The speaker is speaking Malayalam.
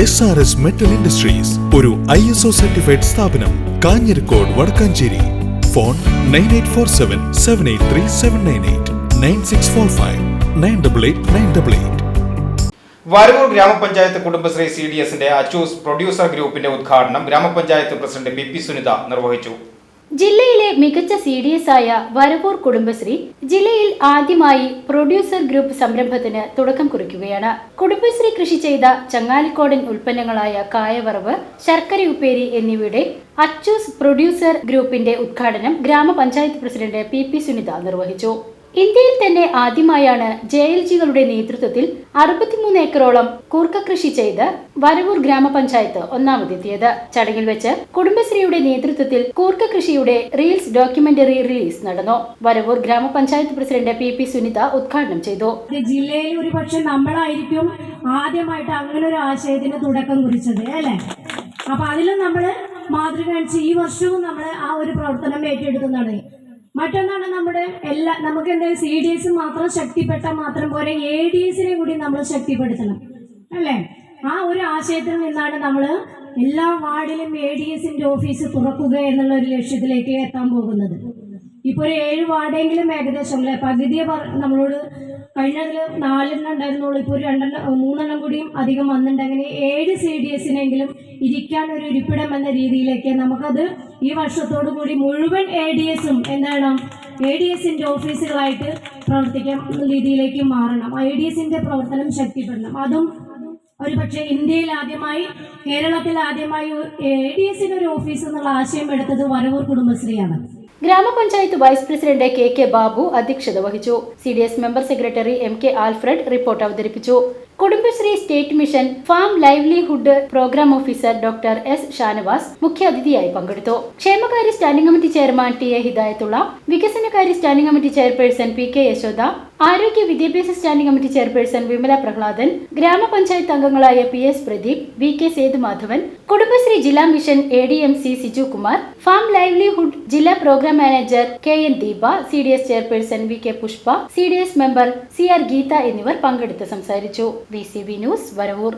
S R S metal industries ഒരു ഐ എസ് ഒ സർട്ടിഫൈഡ് സ്ഥാപനം Kanjirakode Vadakkanchery. Phone nine eight four seven seven eight three seven nine eight nine six four five nine double eight nine double eight Varavoor grama panchayat Kudumbashree C D എസിന്റെ അച്ചൂസ് പ്രൊഡ്യൂസർ ഗ്രൂപ്പിന്റെ ഉദ്ഘാടനം ഗ്രാമപഞ്ചായത്ത് പ്രസിഡന്റ് ബി പി സുനിത നിർവഹിച്ചു. ജില്ലയിലെ മികച്ച സി ഡി എസ് ആയ വരവൂർ കുടുംബശ്രീ ജില്ലയിൽ ആദ്യമായി പ്രൊഡ്യൂസർ ഗ്രൂപ്പ് സംരംഭത്തിന് തുടക്കം കുറിക്കുകയാണ്. കുടുംബശ്രീ കൃഷി ചെയ്ത ചങ്ങാലിക്കോടൻ ഉൽപ്പന്നങ്ങളായ കായവറവ് ശർക്കര ഉപ്പേരി എന്നിവയുടെ അച്ചൂസ് പ്രൊഡ്യൂസർ ഗ്രൂപ്പിന്റെ ഉദ്ഘാടനം ഗ്രാമപഞ്ചായത്ത് പ്രസിഡന്റ് പി പി സുനിത നിർവഹിച്ചു. ഇന്ത്യയിൽ തന്നെ ആദ്യമായാണ് ജെ എൽ ജികളുടെ നേതൃത്വത്തിൽ അറുപത്തിമൂന്ന് ഏക്കറോളം കൂർക്ക കൃഷി ചെയ്ത് വരവൂർ ഗ്രാമപഞ്ചായത്ത് ഒന്നാമതെത്തിയത്. ചടങ്ങിൽ വെച്ച് കുടുംബശ്രീയുടെ നേതൃത്വത്തിൽ കൂർക്ക കൃഷിയുടെ റീൽസ് ഡോക്യുമെന്ററി റിലീസ് നടന്നു. വരവൂർ ഗ്രാമപഞ്ചായത്ത് പ്രസിഡന്റ് പി പി സുനിത ഉദ്ഘാടനം ചെയ്തു. ജില്ലയിൽ ഒരു പക്ഷെ നമ്മളായിരിക്കും ആദ്യമായിട്ട് അങ്ങനെ ഒരു ആശയത്തിന് തുടക്കം കുറിച്ചത് അല്ലേ? അപ്പൊ അതിലും നമ്മൾ മാതൃക ഈ വർഷവും നമ്മൾ ആ ഒരു പ്രവർത്തനം ഏറ്റെടുക്കുന്നതാണ്. മറ്റൊന്നാണ് നമ്മുടെ എല്ലാ നമുക്ക് എന്താ സി ഡി എസ് മാത്രം ശക്തിപ്പെട്ടാൽ മാത്രം പോരെ. എ ഡി എസിനെ കൂടി നമ്മൾ ശക്തിപ്പെടുത്തണം. അല്ലേ? ആ ഒരു ആശയത്തിൽ നിന്നാണ് നമ്മൾ എല്ലാ വാർഡിലും എ ഡി എസിന്റെ ഓഫീസ് തുറക്കുക എന്നുള്ള ഒരു ലക്ഷ്യത്തിലേക്ക് എത്താൻ പോകുന്നത്. ഇപ്പോൾ ഒരു ഏഴ് വാർഡെങ്കിലും ഏകദേശം അല്ലേ? പകുതിയെ നമ്മളോട് കഴിഞ്ഞതിൽ നാലെണ്ണം ഉണ്ടായിരുന്നുള്ളൂ. ഇപ്പോൾ ഒരു രണ്ടെണ്ണം മൂന്നെണ്ണം കൂടിയും അധികം വന്നിട്ടുണ്ട്. അങ്ങനെ ഏഴ് സി ഡി എസിനെങ്കിലും ഇരിക്കാൻ ഒരു ഇരിപ്പിടം എന്ന രീതിയിലേക്ക് നമുക്കത് ഈ വർഷത്തോടു കൂടി മുഴുവൻ എ ഡി എസും എന്താണ് എ ഡി എസിന്റെ ഓഫീസുകളായിട്ട് പ്രവർത്തിക്കാൻ രീതിയിലേക്ക് മാറണം. ഐ ഡി എസിന്റെ പ്രവർത്തനം ശക്തിപ്പെടണം. അതും ഒരു പക്ഷേ ഇന്ത്യയിൽ ആദ്യമായി കേരളത്തിൽ ആദ്യമായി എ ഡി എസിന് ഒരു ഓഫീസ് എന്നുള്ള ആശയം എടുത്തത് Varavoor കുടുംബശ്രീയാണ്. Grama panchayat vice president K K Babu അധ്യക്ഷത വഹിച്ചു. C member secretary M K Alfred report അവതരിപ്പിച്ചു. Kudumbashree state mission farm livelihood programme officer doctor S Shanavas മുഖ്യാതിഥിയായി പങ്കെടുത്തു. ക്ഷേമകാര്യ standing committee chairman T A Hidayathulla വികസനകാര്യ standing committee chairperson P K Yashoda ആരോഗ്യ വിദ്യാഭ്യാസ standing committee chairperson Vimala Prahladan grama panchayat അംഗങ്ങളായ P S Pradeep V K Sethumadhavan Kudumbashree ജില്ലാ mission A D M C Siju Kumar farm livelihood ജില്ലാ programme manager K N Deepa C D S chairperson V K Pushpa C D S member C R Geetha എന്നിവർ പങ്കെടുത്ത് സംസാരിച്ചു. V C B news Varavoor